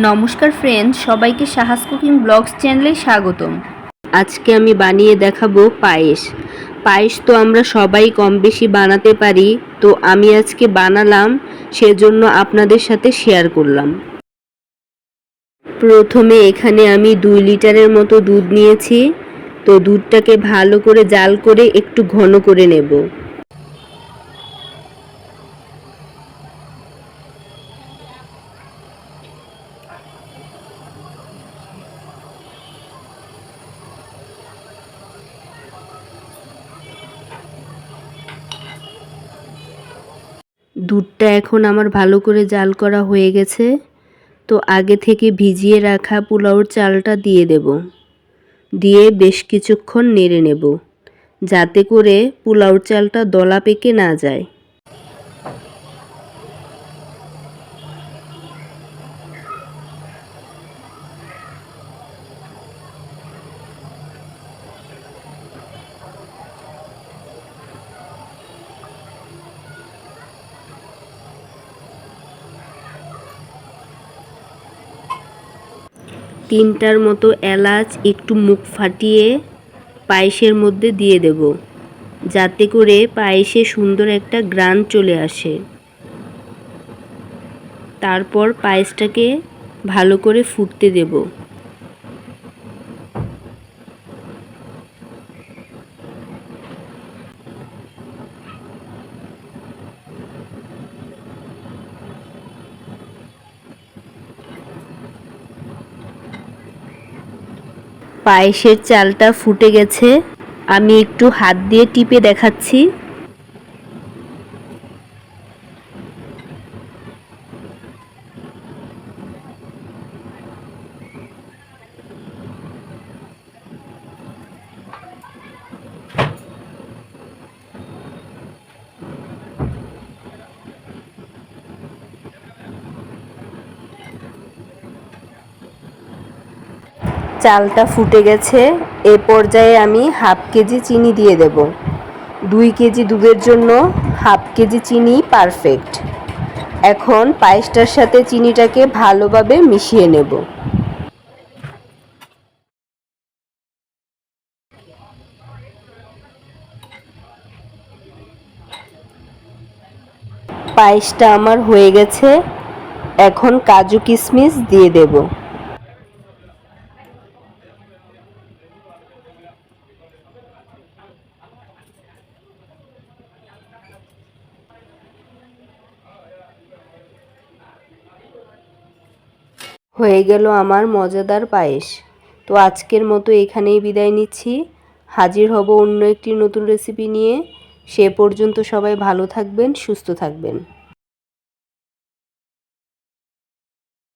নমস্কার ফ্রেন্ডস সবাইকে সাহাস cooking blogs চ্যানেলে স্বাগতম। আজকে আমি বানিয়ে দেখাবো পায়েস। পায়েস তো আমরা সবাই কম বেশি বানাতে পারি, তো আমি আজকে বানালাম, সেজন্য আপনাদের সাথে শেয়ার করলাম। প্রথমে এখানে আমি দুই লিটারের মতো দুধ নিয়েছি, তো দুধটাকে ভালো করে জাল করে একটু ঘন করে নেব। দুধটা এখন আমার ভালো করে জাল করা হয়ে গেছে। তো আগে থেকে ভিজিয়ে রাখা পোলাওর চালটা দিয়ে দেব। দিয়ে বেশ কিছুক্ষণ নেড়ে নেব। যাতে করে পোলাওর চালটা দলা পেকে না যায়। তিনটার মতো এলাচ একটু মুখ ফাটিয়ে পায়েসের মধ্যে দিয়ে দেব, যাতে করে পায়েসে সুন্দর একটা গ্রান চলে আসে। তারপর পায়েসটাকে ভালো করে ফুটতে দেব। পায়েসের চালটা ফুটে গেছে। আমি একটু হাত দিয়ে টিপে দেখাচ্ছি। চালটা ফুটে গেছে, এ পর্যায়ে আমি হাফ কেজি চিনি দিয়ে দেব। দুই কেজি দুধের জন্য হাফ কেজি চিনি পারফেক্ট। এখন পায়েসটার সাথে চিনিটাকে ভালোভাবে মিশিয়ে নেব। পায়েসটা আমার হয়ে গেছে। এখন কাজু কিশমিশ দিয়ে দেবো। হয়ে গেল আমার মজাদার পায়েস। তো আজকের মতো এখানেই বিদায় নিচ্ছি। হাজির হব অন্য একটি নতুন রেসিপি নিয়ে। সে পর্যন্ত সবাই ভালো থাকবেন, সুস্থ থাকবেন।